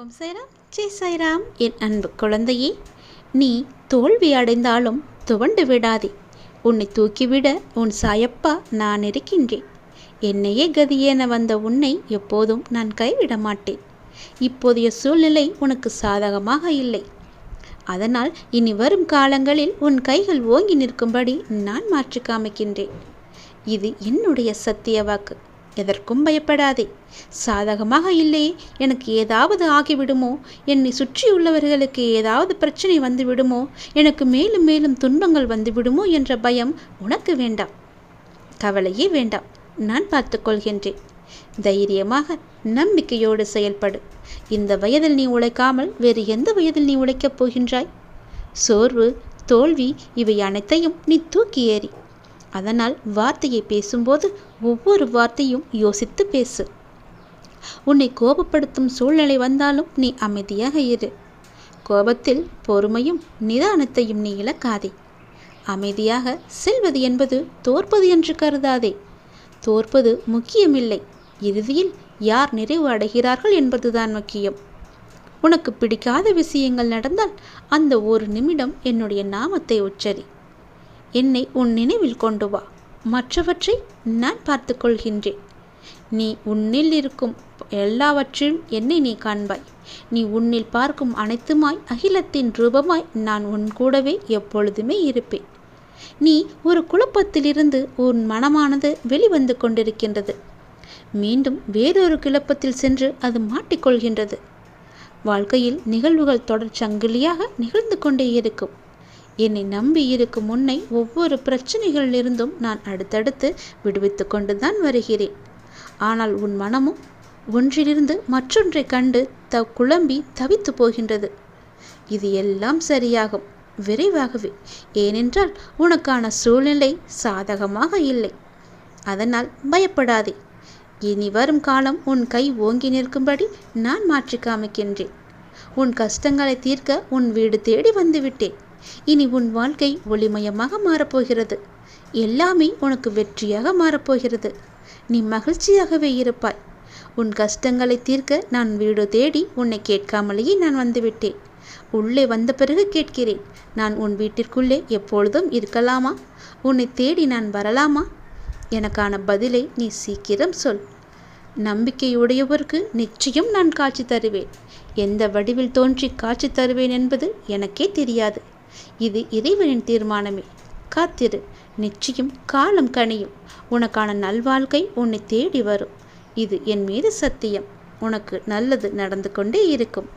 ஓம் சைராம் ஜெய் சைராம் என் அன்பு குழந்தையே நீ தோல்வி அடைந்தாலும் துவண்டு விடாதே. உன்னை தூக்கிவிட உன் சாயப்பா நான் இருக்கின்றேன். என்னையே கதியென வந்த உன்னை எப்போதும் நான் கைவிட மாட்டேன். இப்போதைய சூழ்நிலை உனக்கு சாதகமாக இல்லை. அதனால் இனி வரும் காலங்களில் உன் கைகள் ஓங்கி நிற்கும்படி நான் மாற்றி காமிக்கின்றேன். இது என்னுடைய சத்திய வாக்கு. எதற்கும் பயப்படாதே. சாதகமாக இல்லை எனக்கு ஏதாவது ஆகிவிடுமோ? என்னை சுற்றியுள்ளவர்களுக்கு ஏதாவது பிரச்சனை வந்துவிடுமோ? எனக்கு மேலும் மேலும் துன்பங்கள் வந்துவிடுமோ என்ற பயம் உனக்கு வேண்டாம். கவலையே வேண்டாம். நான் பார்த்துக்கொள்கின்றேன் தைரியமாக நம்பிக்கையோடு செயல்படு. இந்த வயதில் நீ உழைக்காமல் வேறு எந்த வயதில் நீ உழைக்கப் போகின்றாய்? சோர்வு தோல்வி இவை அனைத்தையும் நீ தூக்கி ஏறி அதனால் வார்த்தையை பேசும்போது ஒவ்வொரு வார்த்தையும் யோசித்து பேசு. உன்னை கோபப்படுத்தும் சூழ்நிலை வந்தாலும் நீ அமைதியாக இரு. கோபத்தில் பொறுமையும் நிதானத்தையும் நீ இழக்காதே. அமைதியாக செல்வது என்பது தோற்பது என்று கருதாதே. தோற்பது முக்கியமில்லை. இறுதியில் யார் நிறைவு அடைகிறார்கள் என்பதுதான் முக்கியம். உனக்கு பிடிக்காத விஷயங்கள் நடந்தால் அந்த ஒரு நிமிடம் என்னுடைய நாமத்தை உச்சரி. என்னை உன் நினைவில் கொண்டு வா. மற்றவற்றை நான் பார்த்து கொள்கின்றேன். நீ உன்னில் இருக்கும் எல்லாவற்றிலும் என்னை நீ காண்பாய். நீ உன்னில் பார்க்கும் அனைத்துமாய் அகிலத்தின் ரூபமாய் நான் உன் கூடவே எப்பொழுதுமே இருப்பேன். நீ ஒரு குழப்பத்திலிருந்து உன் மனமானது வெளிவந்து கொண்டிருக்கின்றது. மீண்டும் வேறொரு குழப்பத்தில் சென்று அது மாட்டிக்கொள்கின்றது. வாழ்க்கையில் நிகழ்வுகள் தொடர்ச்சங்கிலியாக நிகழ்ந்து கொண்டே இருக்கும். என்னை நம்பி இருக்கும் முன்னை ஒவ்வொரு பிரச்சனைகளிலிருந்தும் நான் அடுத்தடுத்து விடுவித்து கொண்டுதான் வருகிறேன். ஆனால் உன் மனமும் ஒன்றிலிருந்து மற்றொன்றை கண்டு த குழம்பி தவித்து போகின்றது. இது எல்லாம் சரியாகும். விரைவாகவே. ஏனென்றால் உனக்கான சூழ்நிலை சாதகமாக இல்லை. அதனால் பயப்படாதே. இனி வரும் காலம் உன் கை ஓங்கி நிற்கும்படி நான் மாற்றி காமிக்கின்றேன். உன் கஷ்டங்களை தீர்க்க உன் வீடு தேடி வந்துவிட்டேன் இனி உன் வாழ்க்கை ஒளிமயமாக மாறப்போகிறது. எல்லாமே உனக்கு வெற்றியாக மாறப்போகிறது. நீ மகிழ்ச்சியாகவே இருப்பாய். உன் கஷ்டங்களை தீர்க்க நான் வீடு தேடி உன்னை கேட்காமலேயே நான் வந்துவிட்டேன். உள்ளே வந்த பிறகு கேட்கிறேன் நான் உன் வீட்டிற்குள்ளே எப்பொழுதும் இருக்கலாமா? உன்னை தேடி நான் வரலாமா? எனக்கான பதிலை நீ சீக்கிரம் சொல். நம்பிக்கையுடையவருக்கு நிச்சயம் நான் காட்சி தருவேன். எந்த வடிவில் தோன்றி காட்சி தருவேன் என்பது எனக்கே தெரியாது. இது இறைவனின் தீர்மானமே. காத்திரு நிச்சயம் காலம் கனியும். உனக்கான நல்வாழ்க்கை உன்னை தேடி வரும். இது என் மீது சத்தியம். உனக்கு நல்லது நடந்து கொண்டே இருக்கும்.